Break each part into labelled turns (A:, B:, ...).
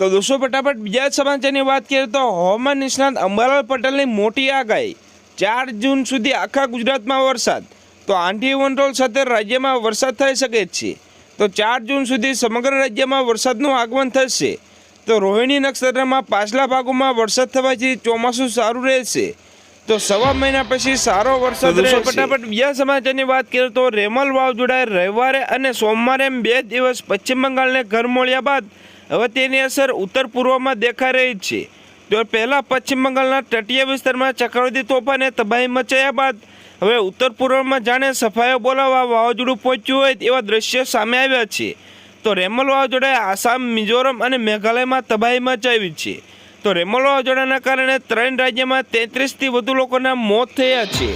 A: તો દોસ્તો ફટાફટ બીજા સમાચારની વાત કરીએ તો હવામાન નિષ્ણાત અંબાલાલ પટેલની મોટી આગાહી. ચાર જૂન સુધી આખા ગુજરાતમાં વરસાદ. તો આંધી વંટોળ સાથે રાજ્યમાં વરસાદ થઈ શકે છે. તો ચાર જૂન સુધી સમગ્ર રાજ્યમાં વરસાદનું આગમન થશે. તો રોહિણી નક્ષત્રમાં પાછલા ભાગોમાં વરસાદ થવાથી ચોમાસું સારું રહેશે. તો સવા મહિના પછી સારો વરસાદ રહેશે. ફટાફટ બીજા સમાચારની વાત કરીએ તો રેમલ વાવાઝોડાએ રવિવારે અને સોમવારે એમ બે દિવસ પશ્ચિમ બંગાળને ઘર મળ્યા બાદ હવે તેની અસર ઉત્તર પૂર્વમાં દેખાઈ રહી છે. તો પહેલાં પશ્ચિમ બંગાળના તટીય વિસ્તારમાં ચક્રવર્તી તોફાને તબાહી મચાયા બાદ હવે ઉત્તર પૂર્વમાં જાણે સફાઈઓ બોલાવવા વાવાઝોડું પહોંચ્યું હોય તેવા દ્રશ્યો સામે આવ્યા છે. તો રેમલ વાવાઝોડાએ આસામ, મિઝોરમ અને મેઘાલયમાં તબાહી મચાવી છે. તો રેમલ વાવાઝોડાના કારણે ત્રણ રાજ્યમાં તેત્રીસથી વધુ લોકોના મોત થયા છે.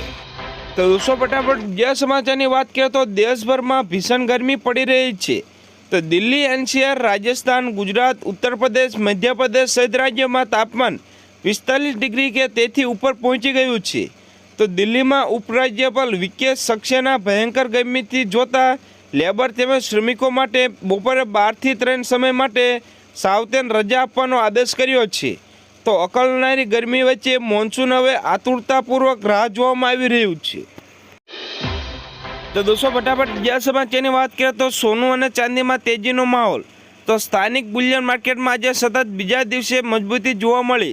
A: તો દોસ્તો, ફટાફટ બીજા સમાચારની વાત કરીએ તો દેશભરમાં ભીષણ ગરમી પડી રહી છે. તો દિલ્હી એનસીઆર, રાજસ્થાન, ગુજરાત ઉત્તર પ્રદેશ મધ્યપ્રદેશ સહિત રાજ્યોમાં તાપમાન પિસ્તાલીસ ડિગ્રી કે તેથી ઉપર પહોંચી ગયું છે. તો દિલ્હીમાં ઉપરાજ્યપાલ વિકે સક્સેના ભયંકર ગરમીથી જોતા લેબર તેમજ શ્રમિકો માટે બપોરે બારથી ત્રણ સમય માટે સાવધાન રજા આપવાનો આદેશ કર્યો છે. તો અકળનારી ગરમી વચ્ચે મોન્સૂન હવે આતુરતાપૂર્વક રાહ જોવામાં આવી રહ્યું છે. તો દોસ્તો ફટાફટ બીજા સમાચારની વાત કરીએ તો સોનું અને ચાંદીમાં તેજીનો માહોલ. તો સ્થાનિક બુલિયન માર્કેટમાં આજે સતત બીજા દિવસે મજબૂતી જોવા મળી.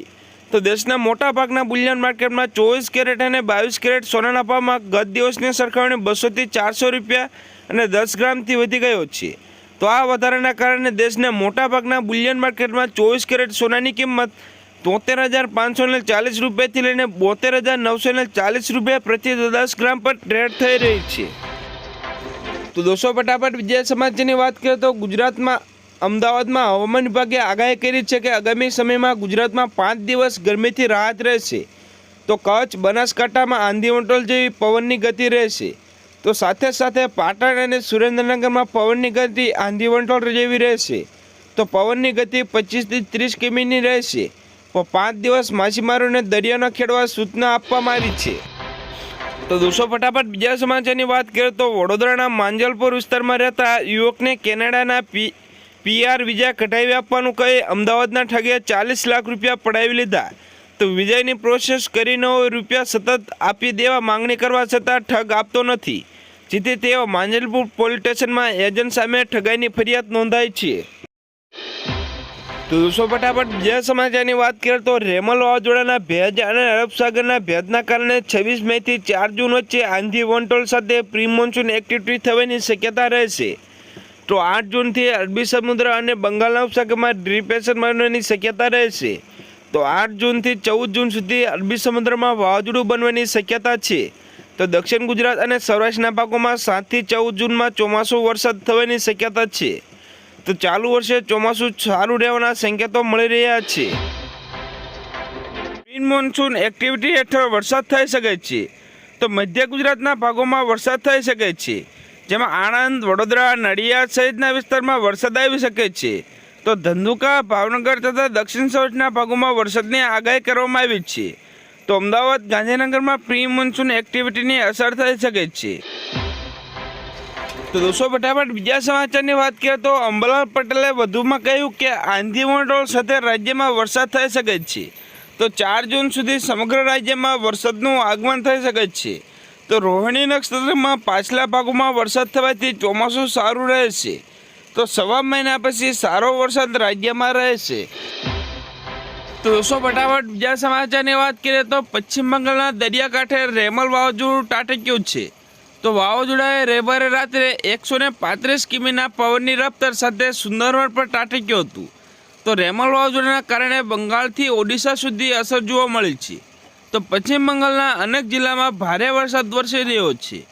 A: તો દેશના મોટા ભાગના બુલિયન માર્કેટમાં ચોવીસ કેરેટ અને બાવીસ કેરેટ સોનાના ભાવમાં ગત દિવસની સરખામણી બસોથી ચારસો રૂપિયા અને દસ ગ્રામથી વધી ગયો છે. તો આ વધારાના કારણે દેશના મોટાભાગના બુલિયન માર્કેટમાં ચોવીસ કેરેટ સોનાની કિંમત તોતેર હજાર પાંચસો ને ચાલીસ રૂપિયાથી લઈને બોતેર હજાર નવસો ચાલીસ રૂપિયા પ્રતિ દસ ગ્રામ પર ટ્રેડ થઈ રહી છે. તો દોસ્તો, ફટાફટ બીજા સમાચારની વાત કરીએ તો ગુજરાતમાં, અમદાવાદમાં હવામાન વિભાગે આગાહી કરી છે કે આગામી સમયમાં ગુજરાતમાં પાંચ દિવસ ગરમીથી રાહત રહેશે. તો કચ્છ, બનાસકાંઠામાં આંધી વંટોળ જેવી પવનની ગતિ રહેશે. તો સાથે સાથે પાટણ અને સુરેન્દ્રનગરમાં પવનની ગતિ આંધી વંટોળ જેવી રહેશે. તો પવનની ગતિ પચીસથી ત્રીસ કિમીની રહેશે. પાંચ દિવસ માછીમારોને દરિયાનો ખેડવા સૂચના આપવામાં આવી છે. તો દોસ્તો ફટાફટ બીજા સમાચારની વાત કરીએ તો વડોદરાના માંજલપુર વિસ્તારમાં રહેતા યુવકને કેનેડાના પી પીઆર વિઝા કઢાવી આપવાનું કહી. અમદાવાદના ઠગે ચાલીસ લાખ રૂપિયા પડાવી લીધા. તો વિઝાની પ્રોસેસ કરીને રૂપિયા સતત આપી દેવા માંગણી કરવા છતાં ઠગ આપતો નથી. જેથી તેઓ માંજલપુર પોલીસ સ્ટેશનમાં એજન્ટ સામે ઠગાઈની ફરિયાદ નોંધાઈ છે. તો દોસ્તો, ફટાફટ બીજા સમાચારની વાત કરીએ તો રેમલ વાવાઝોડાના ભેજ અને અરબ સાગરના ભેજના કારણે છવ્વીસ મેથી ચાર જૂન વચ્ચે આંધી વોન્ટોલ સાથે પ્રી મોન્સૂન એક્ટિવિટી થવાની શક્યતા રહેશે. તો આઠ જૂનથી અરબી સમુદ્ર અને બંગાળના ઉપસાગરમાં ડિપ્રેશન બનવાની શક્યતા રહેશે. તો આઠ જૂનથી ચૌદ જૂન સુધી અરબી સમુદ્રમાં વાવાઝોડું બનવાની શક્યતા છે. તો દક્ષિણ ગુજરાત અને સૌરાષ્ટ્રના ભાગોમાં સાતથી ચૌદ જૂનમાં ચોમાસું વરસાદ થવાની શક્યતા છે. તો ચાલુ વર્ષે ચોમાસું સારું રહેવાના સંકેતો મળી રહ્યા છે. પ્રી મોન્સૂન એક્ટિવિટી હેઠળ વરસાદ થઈ શકે છે. તો મધ્ય ગુજરાતના ભાગોમાં વરસાદ થઈ શકે છે. જેમાં આણંદ, વડોદરા, નડિયાદ સહિતના વિસ્તારમાં વરસાદ આવી શકે છે. તો ધંધુકા, ભાવનગર તથા દક્ષિણ સૌરાષ્ટ્રના ભાગોમાં વરસાદની આગાહી કરવામાં આવી છે. તો અમદાવાદ, ગાંધીનગરમાં પ્રી મોન્સૂન એક્ટિવિટીની અસર થઈ શકે છે. તો દોસ્તો, ફટાફટ બીજા સમાચારની વાત કરીએ તો અંબલાલ પટેલે વધુમાં કહ્યું કે આંધી વંટોળ સાથે રાજ્યમાં વરસાદ થઈ શકે છે. તો ચાર જૂન સુધી સમગ્ર રાજ્યમાં વરસાદનું આગમન થઈ શકે છે. તો રોહિણી નક્ષત્રમાં પાછલા ભાગોમાં વરસાદ થવાથી ચોમાસું સારું રહેશે. તો સવા મહિના પછી સારો વરસાદ રાજ્યમાં રહેશે. તો દોસ્તો, ફટાફટ બીજા સમાચારની વાત કરીએ તો પશ્ચિમ બંગાળના દરિયાકાંઠે રેમલ વાવાઝોડું તાટક્યું છે. તો વાવાઝોડાએ રવિવારે રાત્રે એકસો ને પાંત્રીસ કિમીના પવનની રફતાર સાથે સુંદરવન પર ત્રાટક્યું હતું. તો રેમલ વાવાઝોડાના કારણે બંગાળથી ઓડિશા સુધી અસર જોવા મળી છે. તો પશ્ચિમ બંગાળના અનેક જિલ્લામાં ભારે વરસાદ વરસી રહ્યો છે.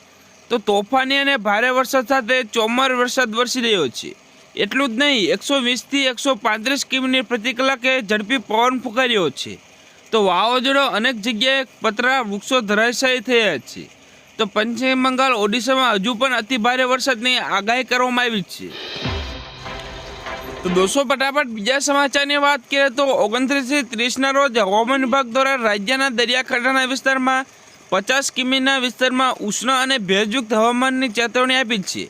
A: તો તોફાની અને ભારે વરસાદ સાથે ચોમાર વરસાદ વરસી રહ્યો છે. એટલું જ નહીં, એકસો વીસથી એકસો પાંત્રીસ કિમીની પ્રતિ કલાકે ઝડપી પવન ફૂંકાર્યો છે. તો વાવાઝોડો અનેક જગ્યાએ પતરા વૃક્ષો ધરાશાયી થયા છે. તો પશ્ચિમ બંગાળ, ઓડિશામાં હજુ પણ અતિ ભારે વરસાદની આગાહી કરવામાં આવી છે. તો દોસ્તો, ફટાફટ બીજા સમાચારની વાત કરીએ તો ઓગણત્રીસથી ત્રીસના રોજ હવામાન વિભાગ દ્વારા રાજ્યના દરિયાકાંઠાના વિસ્તારમાં પચાસ કિમીના વિસ્તારમાં ઉષ્ણ અને ભેજયુક્ત હવામાનની ચેતવણી આપી છે.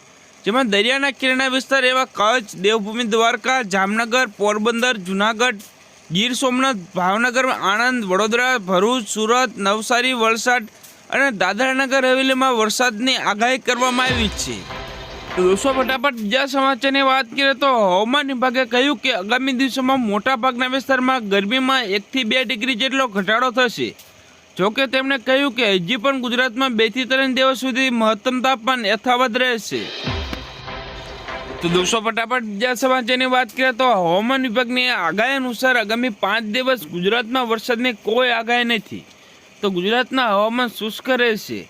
A: જેમાં દરિયાના કિનારા વિસ્તાર એવા કચ્છ, દેવભૂમિ, દ્વારકા, જામનગર, પોરબંદર, જુનાગઢ, ગીર સોમનાથ, ભાવનગર, આણંદ, વડોદરા, ભરૂચ, સુરત, નવસારી, વલસાડ અને દાદરાનગર હવેલીમાં વરસાદની આગાહી કરવામાં આવી છે. દોસ્તો ફટાફટ બીજા સમાચારની વાત કરીએ તો હવામાન વિભાગે કહ્યું કે આગામી દિવસોમાં મોટાભાગના વિસ્તારમાં ગરમીમાં એકથી બે ડિગ્રી જેટલો ઘટાડો થશે. જોકે તેમણે કહ્યું કે હજી પણ ગુજરાતમાં બેથી ત્રણ દિવસ સુધી મહત્તમ તાપમાન યથાવત રહેશે. તો દોસ્તો ફટાફટ બીજા સમાચારની વાત કરીએ તો હવામાન વિભાગની આગાહી અનુસાર આગામી પાંચ દિવસ ગુજરાતમાં વરસાદની કોઈ આગાહી નથી. તો ગુજરાતના હવામાન શુષ્ક રહેશે.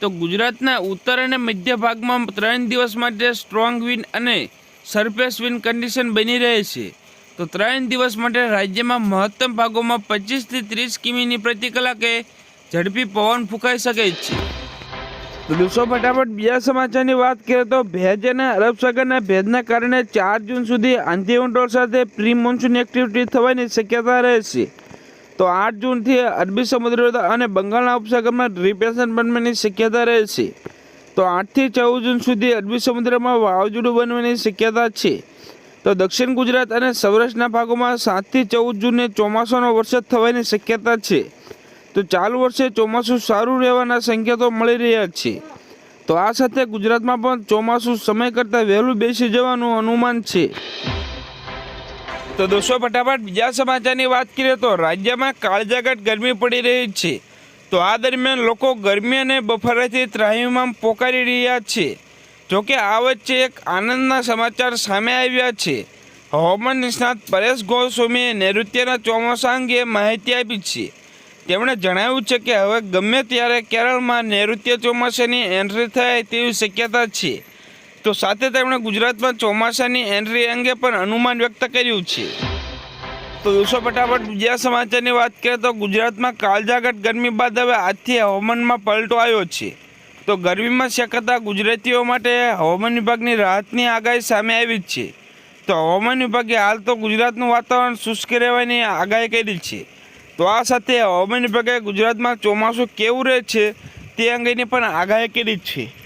A: તો ગુજરાતના ઉત્તર અને મધ્ય ભાગમાં ત્રણ દિવસ માટે સ્ટ્રોંગ વિન્ડ અને સરફેસ વિન્ડ કન્ડિશન બની રહે છે તો ત્રણ દિવસ માટે રાજ્યમાં મહત્તમ ભાગોમાં પચીસથી ત્રીસ કિમીની પ્રતિ કલાકે ઝડપી પવન ફૂંકાઈ શકે છે. તો દોસ્તો, ફટાફટ બીજા સમાચારની વાત કરીએ તો ભેજ અને અરબ સાગરના ભેજના કારણે ચાર જૂન સુધી આંધી ઉંડોળ સાથે પ્રી મોન્સૂન એક્ટિવિટી થવાની શક્યતા રહેશે. તો આઠ જૂનથી અરબી સમુદ્ર અને બંગાળના ઉપસાગરમાં ડિપ્રેશન બનવાની શક્યતા રહેશે તો આઠથી ચૌદ જૂન સુધી અરબી સમુદ્રમાં વાવાઝોડું બનવાની શક્યતા છે. તો દક્ષિણ ગુજરાત અને સૌરાષ્ટ્રના ભાગોમાં સાતથી ચૌદ જૂને ચોમાસાનો વરસાદ થવાની શક્યતા છે. તો ચાલુ વર્ષે ચોમાસું સારું રહેવાના સંકેતો મળી રહ્યા છે. તો આ સાથે ગુજરાતમાં પણ ચોમાસું સમય કરતાં વહેલું બેસી જવાનું અનુમાન છે. તો દોસ્તો, ફટાફટ બીજા સમાચારની વાત કરીએ તો રાજ્યમાં કાળજાગટ ગરમી પડી રહી છે. તો આ દરમિયાન લોકો ગરમી અને બફારાથી ત્રાહીમામ પોકારી રહ્યા છે. જોકે આ વચ્ચે એક આનંદના સમાચાર સામે આવ્યા છે. હવામાન નિષ્ણાત પરેશ ગોસ્વામીએ નૈઋત્યના ચોમાસા અંગે માહિતી આપી છે. તેમણે જણાવ્યું છે કે હવે ગમે ત્યારે કેરળમાં નૈઋત્ય ચોમાસાની એન્ટ્રી થાય તેવી શક્યતા છે. તો સાથે તેમણે ગુજરાતમાં ચોમાસાની એન્ટ્રી અંગે પણ અનુમાન વ્યક્ત કર્યું છે. તો દોસ્તો ફટાફટ બીજા સમાચારની વાત કરીએ તો ગુજરાતમાં કાળજાગટ ગરમી બાદ હવે આજથી હવામાનમાં પલટો આવ્યો છે. તો ગરમીમાં શેકાતા ગુજરાતીઓ માટે હવામાન વિભાગની રાહતની આગાહી સામે આવી જ છે. તો હવામાન વિભાગે હાલ તો ગુજરાતનું વાતાવરણ શુષ્ક રહેવાની આગાહી કરી છે. તો આ સાથે હવામાન વિભાગે ગુજરાતમાં ચોમાસું કેવું રહે છે તે અંગેની પણ આગાહી કરી છે.